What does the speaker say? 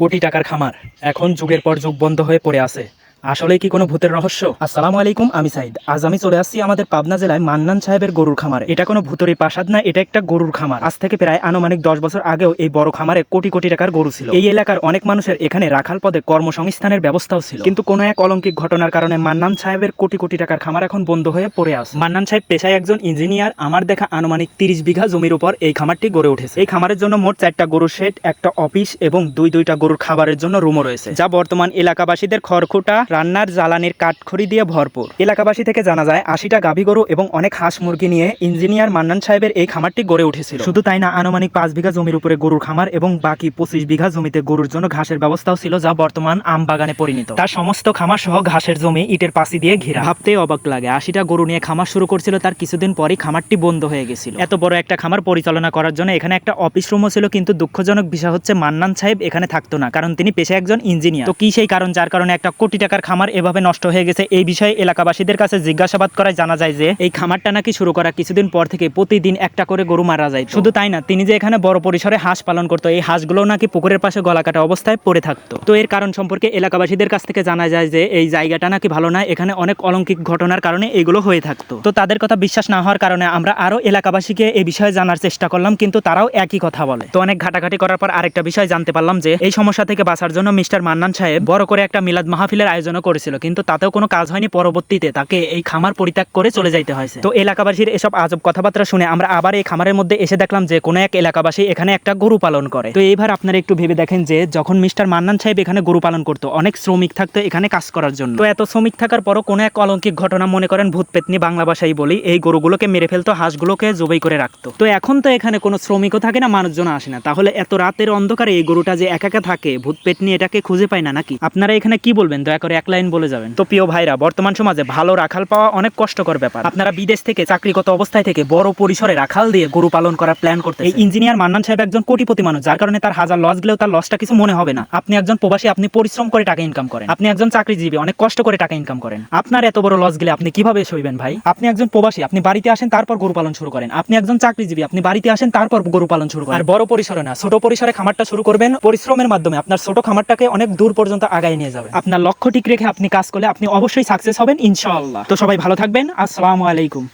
কোটি টাকার খামার। এখন যুগের পর যুগ বন্ধ হয়ে পড়ে আছে। আসলে কি কোনো ভূতের রহস্য? আসসালামু আলাইকুম, আমি সাইদ। আজ আমি চলে আসছি আমাদের পাবনা জেলায় মান্নান সাহেবের গরুর খামার। এটা কোনো ভূতরি প্রাসাদ না, এটা একটা গরুর খামার। আজ থেকে প্রায় আনুমানিক দশ বছর আগেও এই বড় খামারে কোটি কোটি টাকার গরু ছিল। এই এলাকার অনেক মানুষের এখানে রাখাল পদে কর্মসংস্থানের ব্যবস্থাও ছিল। কিন্তু কোনো এক অলঙ্কিক ঘটনার কারণে মান্নান সাহেবের কোটি কোটি টাকার খামার এখন বন্ধ হয়ে পড়ে আছে। মান্নান সাহেব পেশায় একজন ইঞ্জিনিয়ার, আমার দেখা আনুমানিক তিরিশ বিঘা জমির উপর এই খামারটি গড়ে উঠেছে। এই খামারের জন্য মোট চারটা গরুর শেড, একটা অফিস এবং দুই দুইটা গরুর খাবারের জন্য রুমও রয়েছে, যা বর্তমান এলাকাবাসীদের খড়খুটা রান্নার জ্বালানির কাঠখড়ি দিয়ে ভরপুর। এলাকাবাসী থেকে জানা যায়, আশিটা গাভী গরু এবং অনেক হাঁস মুরগি নিয়ে ইঞ্জিনিয়ার মান্নান সাহেবের এই খামারটি গড়ে উঠেছিল। শুধু তাই না, আনুমানিক পাঁচ বিঘা জমির উপরে গরুর খামার এবং বাকি পঁচিশ বিঘা জমিতে গরুর জন্য ঘাসের ব্যবস্থাও ছিল যা বর্তমান আম বাগানে পরিণত। তার সমস্ত খামার সহ ঘাসের জমি ইটের পাশি দিয়ে ঘেরা। ভাবতে অবাক লাগে, আশিটা গরু নিয়ে খামার শুরু করছিল তার কিছুদিন পরই খামারটি বন্ধ হয়ে গেছিল। এত বড় একটা খামার পরিচালনা করার জন্য এখানে একটা অফিস রুমও ছিল, কিন্তু দুঃখজনক বিষয় হচ্ছে মান্নান সাহেব এখানে থাকতো না, কারণ তিনি পেশায় একজন ইঞ্জিনিয়ার। তো কি সেই কারণ, যার কারণে একটা কোটি টাকার খামার এভাবে নষ্ট হয়ে গেছে। এই বিষয়ে এলাকাবাসীদের কাছে জিজ্ঞাসাবাদ করায় জানা যায় যে, এই খামারটা নাকি শুরু করা কিছুদিন পর থেকে প্রতিদিন একটা করে গরু মারা যায় শুধু তাই না, তিনি যে এখানে বড় পরিসরে হাঁস পালন করতো, এই হাঁসগুলো নাকি পুকুরের পাশে গলা কাটা অবস্থায় পড়ে থাকতো। তো এর কারণ সম্পর্কে এলাকাবাসীদের কাছ থেকে জানা যায় যে, এই জায়গাটা নাকি ভালো না, এখানে অনেক অলৌকিক ঘটনার কারণে এগুলো হয়ে থাকতো। তো তাদের কথা বিশ্বাস না হওয়ার কারণে আমরা আরও এলাকাবাসীকে এই বিষয়ে জানার চেষ্টা করলাম, কিন্তু তারাও একই কথা বলে। তো অনেক ঘাটাঘাটি করার পর আরেকটা বিষয় জানতে পারলাম যে, এই সমস্যা থেকে বাঁচার জন্য মিস্টার মান্নান সাহেব বড় করে একটা মিলাদ মাহফিলের আয়োজনও করেছিল, কিন্তু তাতেও কোনো কাজ হয়নি। পরবর্তীতে তাকে এই খামার পরিত্যাগ করে চলে যাইতে হয়েছে। তো এলাকাবাসীর এসব আজব কথাবার্তা শুনে আমরা আবার এই খামারের মধ্যে এসে দেখলাম যে, কোনো এক এলাকাবাসী এখানে একটা গরু পালন করে। তো এইবার আপনারা একটু ভেবে দেখেন যে, যখন মিস্টার মান্নান সাহেব এখানে গরু পালন করতো, অনেক শ্রমিক থাকতো এখানে কাজ করার জন্য। তো এত শ্রমিক থাকার পরও কোনো এক অলৌকিক ঘটনা মনে করেন ভূত পেতনি বাংলা ভাষায় বলি, এই গরুগুলোকে মেরে ফেলতো, হাঁসগুলোকে জবাই করে রাখতো। তো এখন তো এখানে কোনো শ্রমিকও থাকে না, মানুষজন আসে না। তাহলে এত রাতের অন্ধকারে এই গরুটা যে একা একা থাকে, ভূত পেতনি এটাকে খুঁজে পায় না নাকি? আপনারা এখানে কি বলবেন? দয়া করে এক লাইন বলে যাবেন। তো প্রিয় ভাইরা, বর্তমান সমাজে ভালো রাখাল পাওয়া অনেক কষ্টকর ব্যাপার। আপনারা বিদেশ থেকে চাকরিগত অবস্থায় থেকে বড় পরিসরে রাখাল দিয়ে গরু পালন করার প্ল্যান করতে এই ইঞ্জিনিয়ার মান্নান সাহেব একজন কোটিপতি মানুষ, যার কারণে তার হাজার লস গেলেও তার লসটা কিছু মনে হবে না। আপনি একজন প্রবাসী, আপনি পরিশ্রম করে টাকা ইনকাম করেন। আপনি একজন চাকরিজীবী, অনেক কষ্ট করে টাকা ইনকাম করেন। আপনার এত বড় লস গেলে আপনি কীভাবে সইবেন ভাই? আপনি একজন প্রবাসী, আপনি বাড়িতে আসেন, তারপর গরু পালন শুরু করেন। আপনি একজন চাকরিজীবী, আপনি বাড়িতে আসেন, তারপর গরু পালন শুরু করেন। আর বড় পরিসরে না, ছোট পরিসরে খামারটা শুরু করবেন। পরিশ্রমের মাধ্যমে আপনার ছোট খামারটাকে অনেক দূর পর্যন্ত আগায় নিয়ে যাবে আপনার লক্ষ্য ঠিক রেখে আপনি কাজ করলে আপনি অবশ্যই সাকসেস হবেন, ইনশাআল্লাহ। তো সবাই ভালো থাকবেন, আসসালামু আলাইকুম।